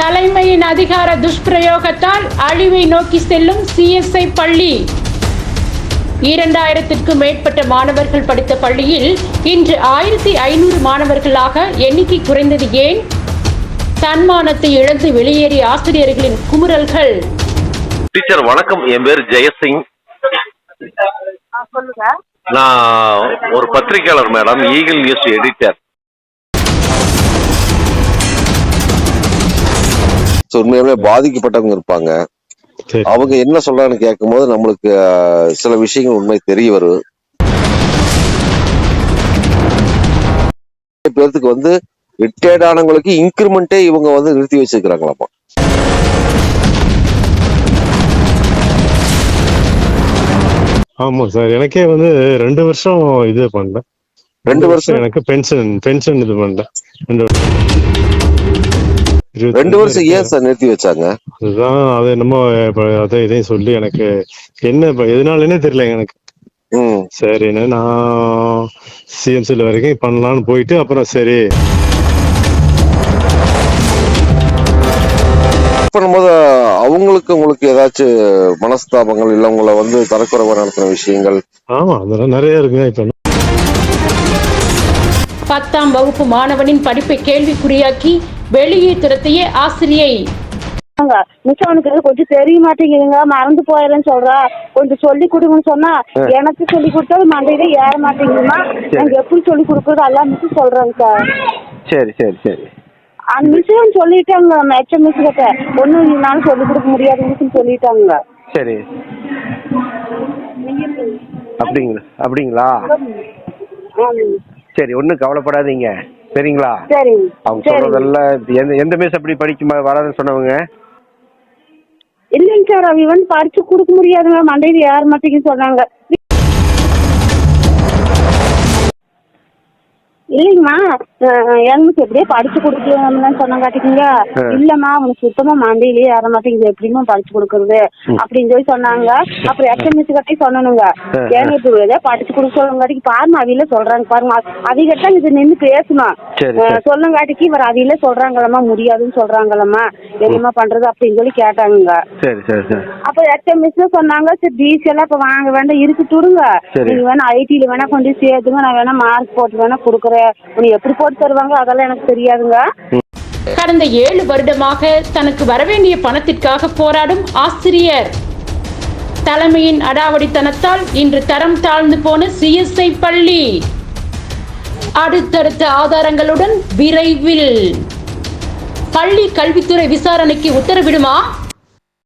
தலைமையின் அதிகார துஷ்பிரயோகத்தால் அழிவை நோக்கி செல்லும் சிஎஸ்ஐ பள்ளி. இரண்டாயிரத்திற்கும் மேற்பட்ட மாணவர்கள் படித்த பள்ளியில் இன்று ஆயிரத்தி ஐநூறு மாணவர்களாக எண்ணிக்கை குறைந்தது ஏன்? தன்மானத்தை இழந்து வெளியேறிய ஆசிரியர்களின் குமுறல்கள். டீச்சர் வணக்கம். என் பேர் ஜெயசிங். ஆ, சொல்லுங்க. நான் ஒரு பத்திரிக்கையாளர் madam. Eagle News editor So, உண்மையாலுமே பாதிக்கப்பட்டவங்க இருப்பாங்க. அவங்க என்ன சொல்றாங்கன்னு கேட்கும்போது நம்மளுக்கு சில விஷயங்கள் உண்மை தெரிய வரும் பேர்த்துக்கு வந்து ரிட்டையர்ட் ஆனவங்களுக்கு இன்க்ரிமெண்ட்டே இவங்க வந்து நிறுத்தி வச்சிருக்கிறாங்களாமா. ஆமா சார். எனக்கே வந்து ரெண்டு வருஷம் இது பண்ணேன். ரெண்டு வருஷம்? எனக்கு பென்ஷன் பென்ஷன் இது பண்ணேன். ரெண்டு இருபத்தி ரெண்டு வருஷம் ஏன் சார் நிறுத்தி வச்சாங்க. அதுதான் அது என்னமோ அதை இதையும் சொல்லி எனக்கு என்ன இப்ப எதனாலனே தெரியல எனக்கு. ம். சரின்னு நான் சிஎம்சில வரைக்கும் பண்ணலாம்னு போயிட்டு அப்புறம் சரி. பண்ணும்போது அவங்களுக்கு உங்களுக்கு ஏதாச்சும் மனஸ்தாபங்கள் இல்ல உங்களை வந்து தரக்குறைவா நடத்தின விஷயங்கள்? ஆமா அதெல்லாம் நிறைய இருக்குங்க இப்ப. பத்தாம் வகுப்பு மாணவனின் படிப்பை கேள்விக்குறியாக்கி வெளியே துரத்திய ஆசிரியை மிஸ் அவனுக்கு கொஞ்சம் தெரிய மாட்டேங்குதுங்க மறந்து போயிடுறேன்னு சொல்றா. கொஞ்சம் சொல்லி கொடுங்கன்னு சொன்னா எனக்கு சொல்லி கொடுத்தது மண்டையில ஏற மாட்டேங்குதுமா எனக்கு எப்படி சொல்லி கொடுக்குறது எல்லாம் மிஸ் சொல்றாங்க சார் சரி சரி சரி. அந்த மிஸ் சொல்லிட்டாங்க. மெச்ச மிஸ் கிட்ட. ஒன்னும் என்னாலும் சொல்லி கொடுக்க முடியாது மிஸ் சொல்லிட்டாங்க. சரி. அப்படிங்களா? அப்படிங்களா. சரி ஒன்றும் கவலைப்படாதீங்க. சரிங்களா? சரிங்க அவங்க சொல்றதெல்லாம் எந்த எந்த மிஸ் அப்படி படிக்குமா வராதுன்னு சொன்னவங்க? இல்லைங்க சார் அவங்க வந்து படிச்சு கொடுக்க முடியாதுங்க. மண்டையில ஏற மாட்டேங்குன்னு சொன்னாங்க. இல்லைங்கம்மா எனக்கு எப்படியே படிச்சு கொடுக்கலாம்னு சொன்னங்காட்டிக்குங்க இல்லம்மா அவனுக்கு சுத்தமா மண்டையிலேயே ஏற மாட்டேங்குது. எப்படிமா படிச்சு கொடுக்கறது? அப்படின்னு சொல்லி சொன்னாங்க. அப்புறம் எஸ்எம்எஸ் கட்டி சொன்னனுங்க. ஏங்க இப்ப ஏதோ படிச்சு கொடுக்க சொல்லுங்காட்டிக்கு பாருமா அவையில சொல்றாங்க பாருங்க. அவிகிட்ட இது நின்று பேசணும். சொல்லுங்காட்டிக்கு இவர் அவையில சொல்றாங்களம்மா முடியாதுன்னு சொல்றாங்களம்மா. என்னம்மா பண்றது அப்படின்னு சொல்லி கேட்டாங்க சரி சரி சரி. அப்ப எஸ்எம்எஸ் சொன்னாங்க சரி டிசி எல்லாம் இப்ப வாங்க வேண்டாம் இருக்குட்டுடுங்க சரி. நீங்க வேணா ஐடில வேணா கொண்டு சேர்த்துங்க நான் வேணா மார்க் போட்டு வேணா கொடுக்குறேன். உனக்கு எப்படி போட்டு தருவாங்க அதெல்லாம் எனக்கு தெரியாதுங்க. கடந்த ஏழு வருடமாக தனக்கு வரவேண்டிய பணத்திற்காக போராடும் ஆசிரியர். தலைமையின் அடாவடித்தனத்தால் இன்று தரம் தாழ்ந்து போன சிஎஸ்ஐ பள்ளி. அடுத்தடுத்த ஆதாரங்களுடன் விரைவில் பள்ளி கல்வித்துறை விசாரணைக்கு உத்தரவிடுமா?